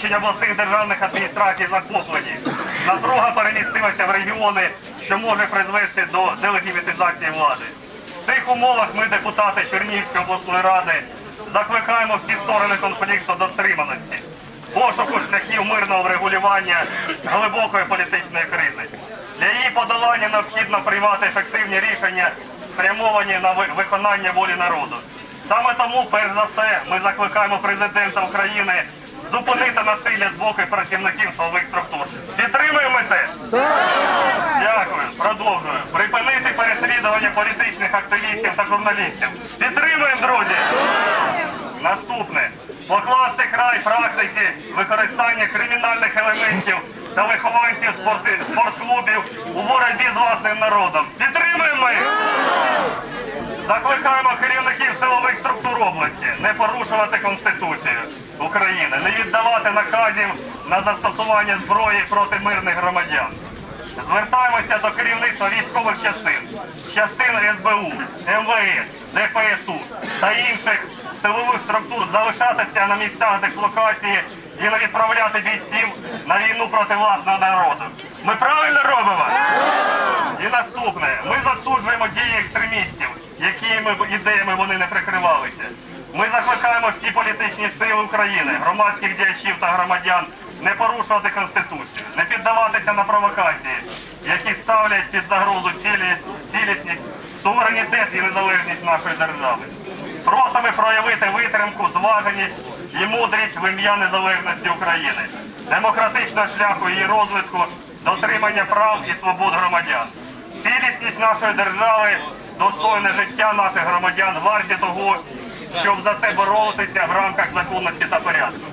приміщення обласних державних адміністрацій захоплені. Напруга перемістилася в регіони, що може призвести до делегімітизації влади. В цих умовах ми, депутати Чернігівської обласної ради, закликаємо всі сторони конфлікту до стриманості, пошуку шляхів мирного врегулювання глибокої політичної кризи. Для її подолання необхідно приймати ефективні рішення, спрямовані на виконання волі народу. Саме тому, перш за все, ми закликаємо президента України зупинити насилля з боку працівників силових структур. Підтримуємо це? Дякую. Продовжую. Припинити переслідування політичних активістів та журналістів. Підтримуємо, друзі! Наступне. Покласти край практиці використання кримінальних елементів та вихованців спорти- спортклубів у боротьбі з власним народом. Підтримуємо! Закликаємо керівників області не порушувати Конституцію України, не віддавати наказів на застосування зброї проти мирних громадян. Звертаємося до керівництва військових частин, частин СБУ, МВС, ДПСУ та інших силових структур залишатися на місцях дислокації і не відправляти бійців на війну проти власного народу. Ми правильно робимо? І наступне, ми засуджуємо дії екстремістів, якими б ідеями вони не прикривалися. Ми закликаємо всі політичні сили України, громадських діячів та громадян не порушувати Конституцію, не піддаватися на провокації, які ставлять під загрозу цілісність, суверенітет і незалежність нашої держави. Просимо проявити витримку, зваженість і мудрість в ім'я незалежності України, демократичного шляху її розвитку, дотримання прав і свобод громадян. Цілісність нашої держави, достойне життя наших громадян варті того, щоб за це боротися в рамках законності та порядку.